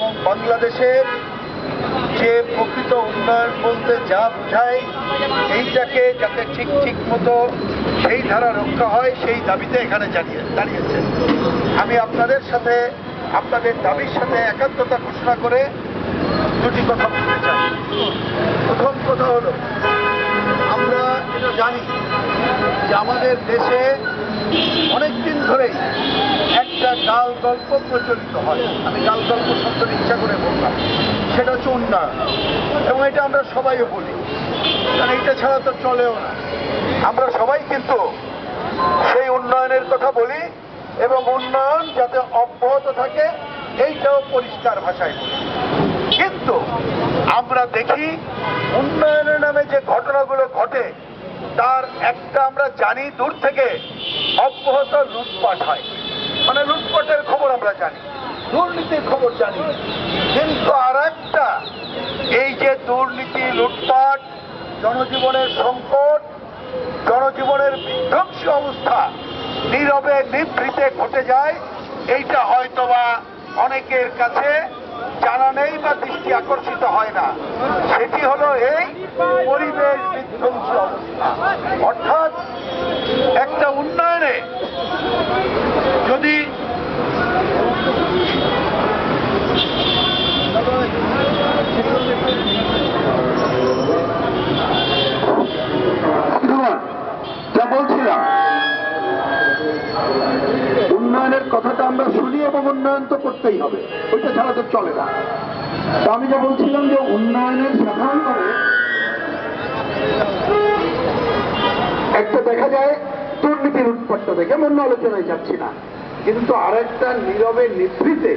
এবং বাংলাদেশের যে প্রকৃত উন্নয়ন বলতে যা বোঝায়, এইটাকে যাতে ঠিক ঠিক মতো সেই ধারা রক্ষা হয়, সেই দাবিতে এখানে জানিয়ে দাঁড়িয়েছেন আমি আপনাদের সাথে, আপনাদের দাবির সাথে একাত্মতা ঘোষণা করে দুটি কথা বলতে চাই। প্রথম কথা হলো, আমরা এটা জানি যে আমাদের দেশে অনেক দিন ধরেই একটা গাল গল্প প্রচলিত হয়। আমি গাল গল্প শব্দটা ইচ্ছা করে বললাম। সেটা হচ্ছে উন্নয়ন। এবং এটা আমরা সবাইও বলি। কারণ এটা ছাড়া তো চলেও না। আমরা সবাই কিন্তু সেই উন্নয়নের কথা বলি এবং উন্নয়ন যাতে অব্যাহত থাকে, এইটাও পরিষ্কার ভাষায় বলি। কিন্তু আমরা দেখি উন্নয়নের নামে যে ঘটনাগুলো ঘটে, তার একটা আমরা জানি দূর থেকে, অব্যাহত লুটপাট হয়। আমরা জানি। দুর্নীতির খবর জানি। কিন্তু আর একটা এই যে দুর্নীতি, লুটপাট, জনজীবনের সংকট, জনজীবনের বিধ্বংসী অবস্থা নীরবে নিভৃতে ঘটে যায়, এইটা হয়তোবা অনেকের কাছে জানা নেই বা দৃষ্টি আকর্ষিত হয় না। সেটি হলো এই পরিবেশ বিধ্বংসী অবস্থা। অর্থাৎ একটা উন্নয়ন তো করতেই হবে। ওইটা ছাড়া তো চলে না। তো আমি যা বলছিলাম যে উন্নয়নের সাধারণভাবে একটা দেখা যায়, দুর্নীতির উৎপাটটা দেখে অন্য আলোচনায় যাচ্ছি না। কিন্তু আরেকটা নীরবে নিভৃতে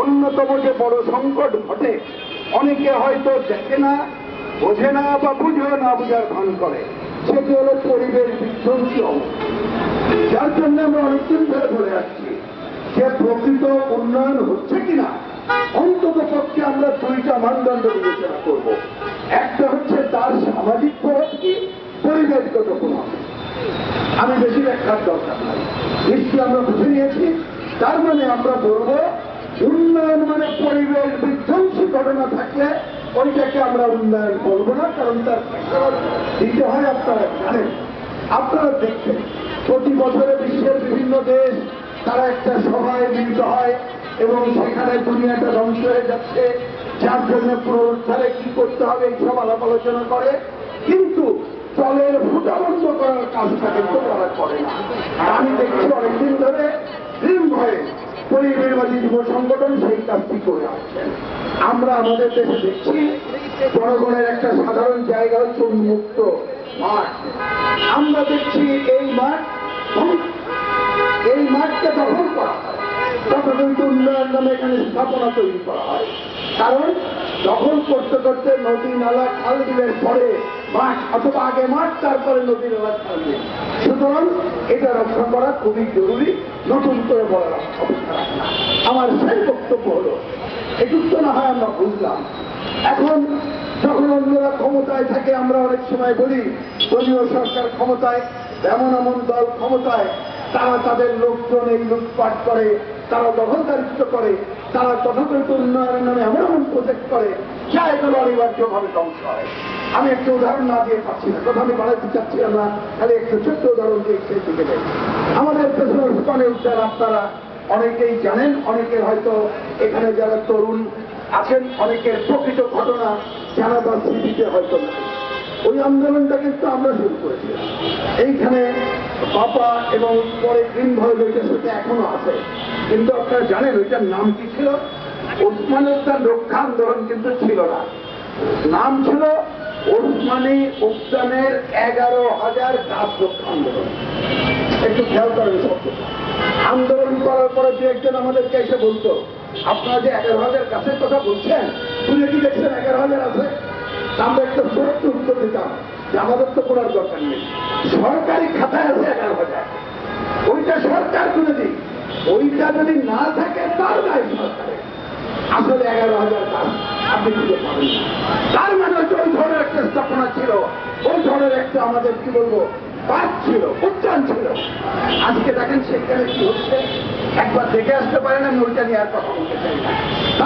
অন্যতম যে বড় সংকট ঘটে, অনেকে হয়তো দেখে না, বোঝে না বা বুঝেও না বুঝার ভান করে। সেটি হলো পরিবেশ বিধ্বংসী যার জন্য আমরা অনেকদিন ধরে ধরে আসছি যে প্রকৃত উন্নয়ন হচ্ছে কিনা? অন্তত পক্ষে আমরা দুইটা মানদণ্ড বিবেচনা করব। একটা হচ্ছে তার সামাজিক প্রভাব কি? পরিবেশগত প্রভাব। আমি বেশি ব্যাখ্যার দরকার নাই। নিশ্চয়ই আমরা বুঝে নিয়েছি। তার মানে আমরা বলব, উন্নয়ন মানে পরিবেশ বিধ্বংসী ঘটনা থাকলে ওইটাকে আমরা উন্নয়ন করব না, কারণ তার দিতে হয় আপনারা জানেন। আপনারা দেখবেন, প্রতি বছরে বিশ্বের বিভিন্ন দেশ তারা একটা সভায় মিলিত হয় এবং সেখানে দুনিয়াটা ধ্বংস হয়ে যাচ্ছে। যার জন্য পুনরুদ্ধারে কি করতে হবে এইসব আলাপ আলোচনা করে। কিন্তু জলের ফুটা বন্ধ করার কাজটা কিন্তু তারা করে না। আমি দেখছি অনেকদিন ধরে ড্রিম ভয়ে পরিবেশবাদী যুব সংগঠন সেই কাজটি করে আসছেন আমরা আমাদের দেশে দেখছি জনগণের একটা সাধারণ জায়গা হচ্ছে উন্মুক্ত মাঠ। কিন্তু উন্নয়ন নামে এখানে স্থাপনা তৈরি করা হয়? কারণ দখল করতে করতে নদী, নালা, খাল বিলের পরে মাঠ অথবা আগে মাঠ, তারপরে নদী, নালা, খাল বিল। সুতরাং এটা রক্ষা করা খুবই জরুরি, নতুন করে বলা অবস্থা। আমার সেই বক্তব্য হলো এটুক তো না হয় আমরা বুঝলাম। এখন যখন অন্যরা ক্ষমতায় থাকে, আমরা অনেক সময় বলি, দলীয় সরকার ক্ষমতায়, এমন এমন দল ক্ষমতায়, তারা তাদের লোকজন এই লুটপাট করে তারা দখলদারিত্ব করে, তারা তথাকথিত উন্নয়নের নামে এমন এমন প্রজেক্ট করে, যা এগুলো অনিবার্যভাবে ধ্বংস হয়। আমি একটা উদাহরণ না দিয়ে পাচ্ছি না। কথা আমি বাড়াইতে চাচ্ছিলাম না, খালি একটা ছোট্ট উদাহরণ দিয়ে সেই দিকে যাই। আমাদের পেছনে উস্মানে উদ্যান আপনারা অনেকেই জানেন, অনেকের হয়তো এখানে যারা তরুণ আছেন, অনেকের প্রকৃত ঘটনা জানা বা স্মৃতিতে হয়তো না ওই আন্দোলনটা কিন্তু আমরা শুরু করেছিলাম। এইখানে বাবা এবং পরে গ্রিন ভয়েস ওইটার সাথে এখনও আছে। কিন্তু আপনারা জানেন, ওইটার নাম কি ছিল? ওসমানী উদ্যান রক্ষা আন্দোলন কিন্তু ছিল না। নাম ছিল ওসমানী উদ্যানের এগারো হাজার গাছ রক্ষা আন্দোলন একটু খেয়াল করেন শব্দটা। আন্দোলন করার পরে দু একজন আমাদেরকে এসে বলতো, আপনারা যে এগারো হাজার গাছের কথা বলছেন, শুনে কি দেখছেন এগারো হাজার আছে? আমরা একটা ছোট্ট উত্তর দিতাম। আমাদের তো করার দরকার নেই। সরকারি খাতায় আছে এগারো হাজার। ওইটা সরকার তুলে দিই ওইটা যদি না থাকে, তার দায় সরকারের। আসলে এগারো হাজার গাছ আপনি খুঁজে পাবেন তার মানে হচ্ছে ওই ধরনের একটা স্থাপনা ছিল। ওই ধরনের একটা আমাদের, কি বলব পার্ক ছিল উদ্যান ছিল। আজকে দেখেন সেখানে কি হচ্ছে? একবার দেখে আসতে পারেন আমি ওইটা নিয়ে আর কথা বলতে চাই না।